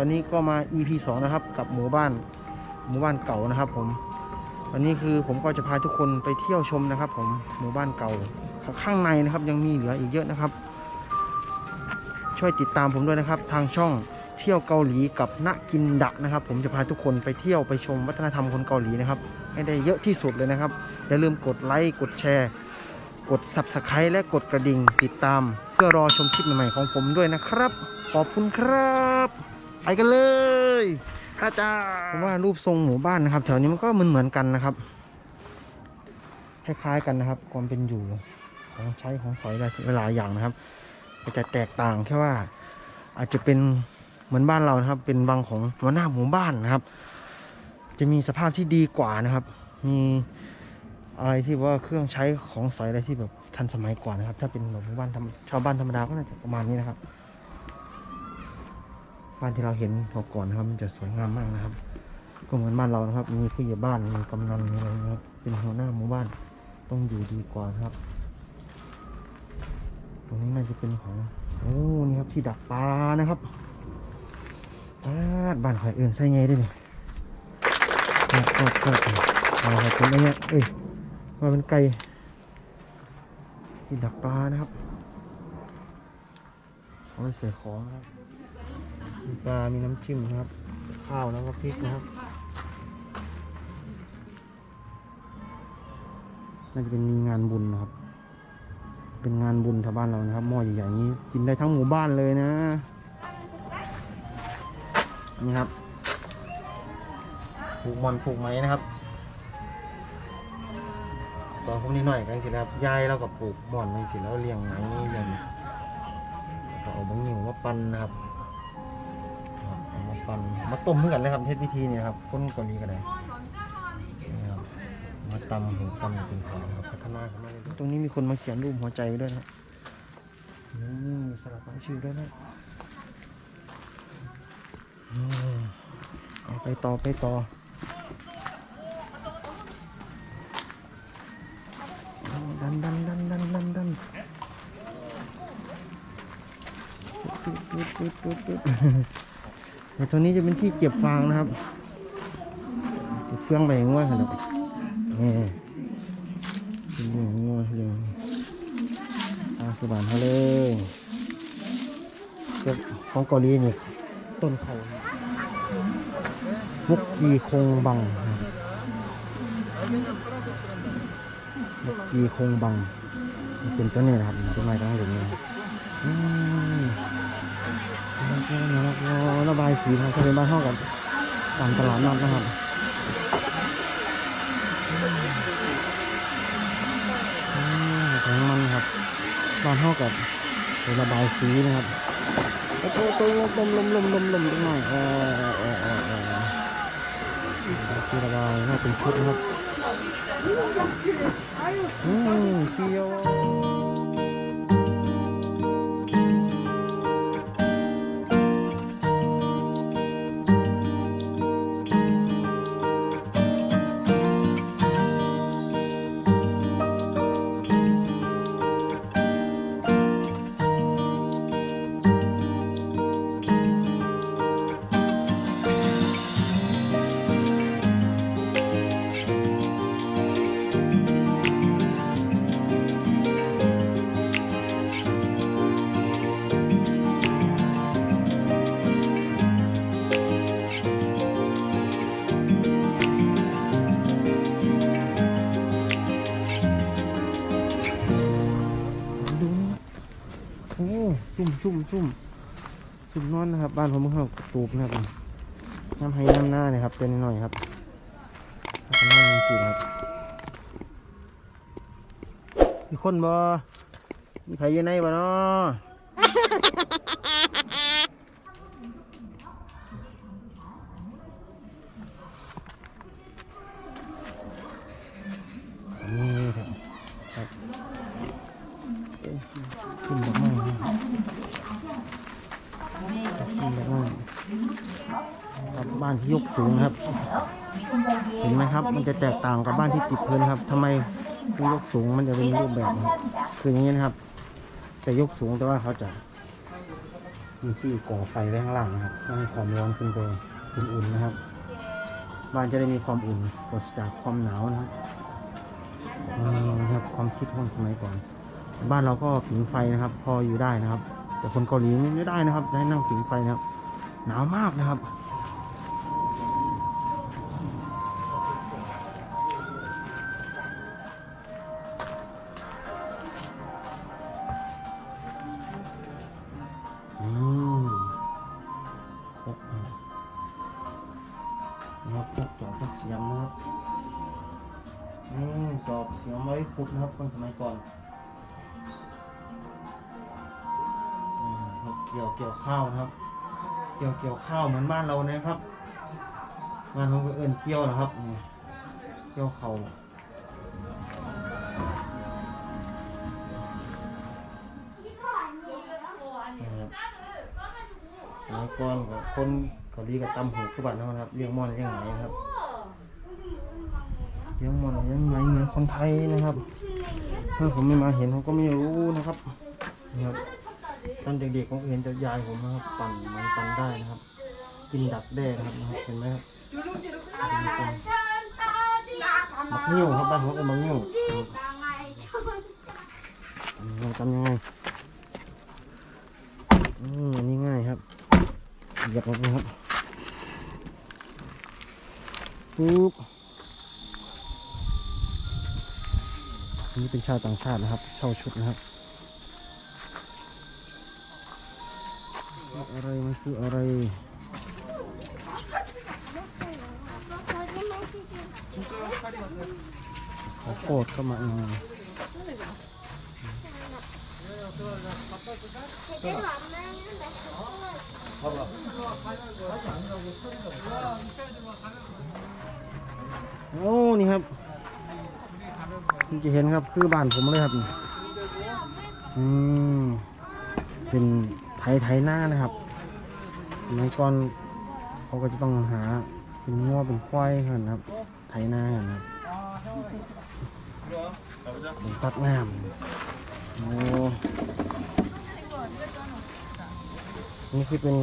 อนนี้ก็มา EP 2 นะครับ กับหมู่บ้านหมู่บ้านเก่านะครับ ผม วันนี้คือผมก็จะพาทุกคนไปเที่ยวชมนะครับ ผมหมู่บ้านเก่าข้างในนะครับ ยังมีเหลืออีกเยอะนะครับ ช่วยติดตามผมด้วยนะครับ ทางช่องเที่ยวเกาหลีกับนักกินดะนะครับ ผมจะพาทุกคนไปเที่ยวไปชมวัฒนธรรมคนเกาหลีนะครับ ให้ได้เยอะที่สุดเลยนะครับอย่าลืมกดไลค์กดแชร์ กด subscribe และกดกระดิ่งติดตาม เพื่อรอชมคลิปใหม่ๆของผมด้วยนะครับ ขอบคุณครับ ไปกันเลยอาจารย์ผมว่ารูปทรงหมู่บ้านนะครับ แถวนี้มันก็เหมือนเหมือนๆกันนะครับ คล้ายๆกันนะครับ ความเป็นอยู่ของใช้ของสอยหลายๆอย่างนะครับก็จะแตกต่างแค่ว่า อาจจะเป็นเหมือนบ้านเรานะครับ เป็นวังของหัวหน้าหมู่บ้านนะครับ จะมีสภาพที่ดีกว่านะครับ มีอะไรที่ว่าเครื่องใช้ของสอยอะไรที่แบบทันสมัยกว่านะครับ ถ้าเป็นแบบหมู่บ้านธรรมชาวบ้านธรรมดาก็น่าจะประมาณนี้นะครับ บ้านที่เราเห็นเมื่อก่อนนะครับ มันจะสวยงามมากนะครับ ก็เหมือนบ้านเรานะครับ มีผู้ใหญ่บ้านมีกำนันมีอะไรนะครับ เป็นหัวหน้าหมู่บ้านต้องอยู่ดีกว่าครับ ตรงนี้น่าจะเป็นของโอ้นี่ครับที่ดักปลานะครับบ้านบ้านข่อยอื่นใส่ไงด้วยเนี่ยก็ก็ก็อะไรครับเป็นอะไรเนี่ยเอ้ยว่าเป็นไก่ที่ดักปลานะครับเอาไปใส่ของครับ มีปลา มีน้ำจิ้มนะครับ ข้าวแล้วก็พริกนะครับน่าจะเป็นงานบุญนะครับ เป็นงานบุญชาวบ้านเรานะครับหม้อใหญ่ๆนี้กินได้ทั้งหมู่บ้านเลยนะ นี่ครับปลูกมอนปลูกไม้นะครับตอนผมนิดหน่อยกันสิครับยายเรากับปลูกหมอนกันสิแล้วเลี้ยงไม้เลี้ยงก็เอาบางหิวมาปันนะครับ ครับเอามาปั่นมาต้มเหมือนกันเลยครับเฮ็ดวิธีนี่ครับคนเกาหลีก็ได้นี่ครับมาตำหูตำเป็นของครับพัฒนาขึ้นมาเลยตรงนี้มีคนมาเขียนรูปหัวใจไว้ด้วยนะอืมมีสลักตั้งชื่อด้วยนะอืมเอาไปต่อไปต่อดันดันดันดันดันดันปึ๊ดปึ๊ดปึ๊ดปึ๊ดปึ๊ด แต่ตรงนี้จะเป็นที่เก็บฟางนะครับเฟืองไปง่วงครับนี่เป็นเรื่องง่วงเรื่อาคือบานเขาเลยเก็บของเกาหลีนี่ต้นเขามุกกีคงบังบมุกกีคงบัง เป็นต้นนี้นะครับต้นไม้ตั้งหลุมนี้ ครับอืมแล้วก็แล้วก็ระบายสีทางทะเลบ้านเท่ากับตามตลาดนัดนะครับของมันครับบ้านเท่ากับระบายสีนะครับโอ้โหตัวลมลมลมลมลมลมหน่อยเออเออเออเออเออที่ระบายน่าเป็นชุดนะครับอืมเที่ยว ชุ่มชุ่มชุ่มนอนนะครับ บ้านผมเพิ่งกราตูบนะครับน้ำให้น้ำหน้าเนี่ยครับเต้นหน่อยครับแล้วก็นอนมีสีครับมีคนบ่มีใครอยู่ในบ่เนาะนี่ครับครับเอ้ยขึ้นดอกไม้ครับขึ้นดอกไม้กับบ้านที่ยกสูงครับ เห็นไหมครับ มันจะแตกต่างกับบ้านที่ติดพื้นครับทำไมผู้ยกสูงมันจะเป็นรูปแบบคืออย่างนี้นะครับ จะยกสูงแต่ว่าเขาจะมีที่ก่อไฟไว้ข้างล่างนะครับเพื่อให้ความร้อนขึ้นไปอุ่นๆนะครับ บ้านจะได้มีความอุ่นปราศจากความหนาวนะครับนะครับความคิดคนสมัยก่อน บ้านเราก็ผิงไฟนะครับ พออยู่ได้นะครับ แต่คนเกาหลีไม่ได้นะครับจะให้นั่งผิงไฟนะครับ หนาวมากนะครับ เสียมไว้ขุดนะครับคนสมัยก่อนเกี่ยวเกี่ยวข้าวนะครับ เกี่ยวเกี่ยวข้าวเหมือนบ้านเรานะครับบ้านเราก็เอิ้นเกี่ยวนะครับนี่เกี่ยวเขานะครับสมัยก่อนก็คนเกาหลีกับตำหูคือบ้านเรนะครับเลี้ยงม่อนเลี้ยงไหนะครับ ยังม่อนเลี้ยงไหมเหมือนคนไทยนะครับ ถ้าผมไม่มาเห็นผมก็ไม่รู้นะครับนี่ครับตอนเด็กๆผมเห็นแต่ยายผมนะครับปั่นมันปั่นได้นะครับ กินดักแด้นะครับเห็นไหมครับมักเนิ้วครับบ้านผมก็มักเนิ้วทำยังไงอืมอันนี้ง่ายครับเหยียบลงไปครับปุ๊บ นี่เป็นชาวต่างชาตินะครับ เช่าชุดนะครับ อะไรมันคืออะไรขอโกดเข้ามาเองโอ้ นี่ครับ คุณจะเห็นครับคือบ้านผมเลยครับนี่อืมเป็นไถไถหน้านะครับสมัยก่อนเขาก็จะต้องหาเป็นงัวเป็นควายกันครับ ไถหน้ากันครับเป็นตัดน้ำโอ้นี่คือเป็น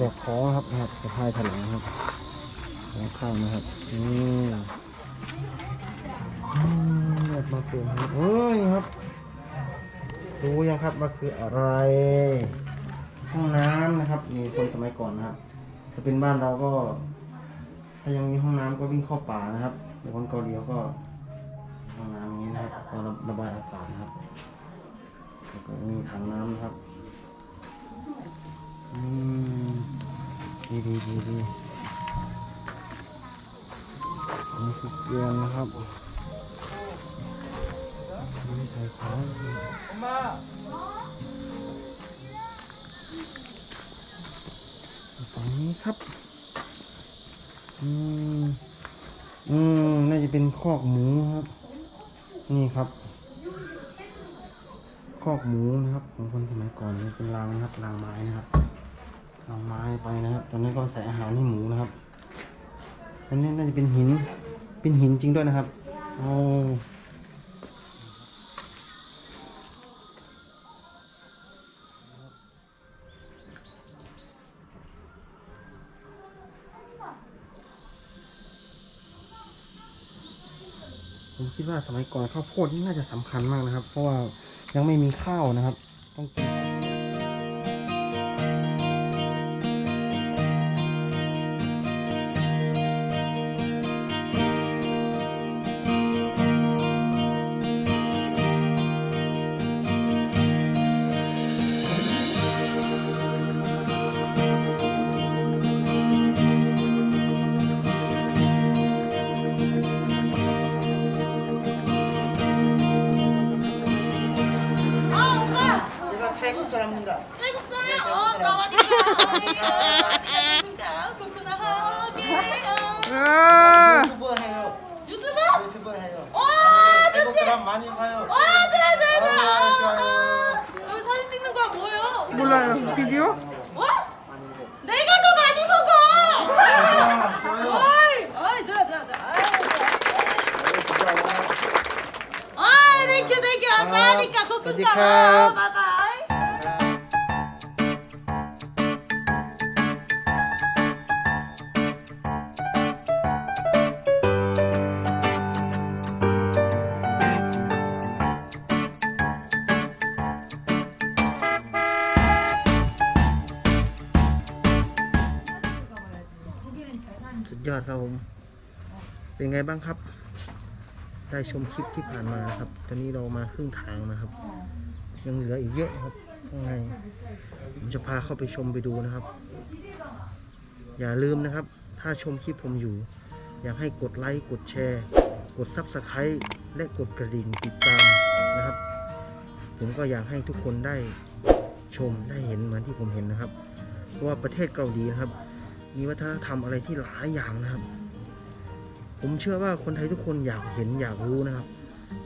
ดอกของครับนะครับสะพายถลังครับของข้าวนะครับนี่อื มาเปลี่ยนครับโอ้ยครับ รู้ยังครับว่าคืออะไร ห้องน้ำนะครับมีคนสมัยก่อนนะครับ ถ้าเป็นบ้านเราก็ ถ้ายังมีห้องน้ำก็วิ่งเข้าป่านะครับแต่คนเกาหลีเขาก็ห้องน้ำอย่างนี้นะครับก็ระระบายอากาศนะครับแล้วก็มีถังน้ำนะครับอืมดีดีดีดีนี่คือเกลือนนะครับ อันนี่ใส่ของฝั่งนี้ครับ อืม อืม น่าจะเป็นคอกหมูครับ นี่ครับ คอกหมูนะครับ ของคนสมัยก่อนนี่เป็นรางนะครับรางไม้นะครับรางไม้ไปนะครับ ตอนนี้ก็ใส่อาหารให้หมูนะครับอันนี้น่าจะเป็นหิน เป็นหินจริงด้วยนะครับ โอ้ คิดว่าสมัยก่อนข้าวโพดนี่น่าจะสำคัญมากนะครับ เพราะว่ายังไม่มีข้าวนะครับ ต้องกิน 하게. 유튜버 해요. 유튜브? 유튜버 해요. 와, 태국 좋지? 사람 많이 봐요. 와, 좋아, 좋아, 좋아. 아, 좋아요. 아, 여기 사진 찍는 거야, 뭐예요? 몰라요. 비디오? 뭐? 내가 더 많이 먹어! 아, 좋아요. 어이, 어이, 좋아, 좋아, 좋아. 아이, 땡큐, 땡큐. 사와디카, 코코나. 사와디카. 바이바이. เป็นไงบ้างครับ ได้ชมคลิปที่ผ่านมานะครับ ตอนนี้เรามาครึ่งทางนะครับ ยังเหลืออีกเยอะครับข้างในผมจะพาเข้าไปชมไปดูนะครับ อย่าลืมนะครับ ถ้าชมคลิปผมอยู่ อยากให้กดไลค์กดแชร์ กดซับสไครต์และกดกระดิ่งติดตามนะครับ ผมก็อยากให้ทุกคนได้ชมได้เห็นเหมือนที่ผมเห็นนะครับ เพราะว่าประเทศเกาหลีนะครับ มีวัฒนธรรมอะไรที่หลายอย่างนะครับ ผมเชื่อว่าคนไทยทุกคนอยากเห็นอยากรู้นะครับ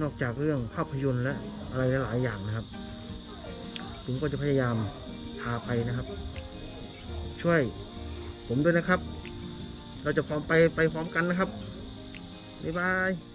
นอกจากเรื่องภาพยนตร์และอะไรหลายอย่างนะครับ ผมก็จะพยายามพาไปนะครับ ช่วยผมด้วยนะครับ เราจะพร้อมไปไปพร้อมกันนะครับบ๊ายบาย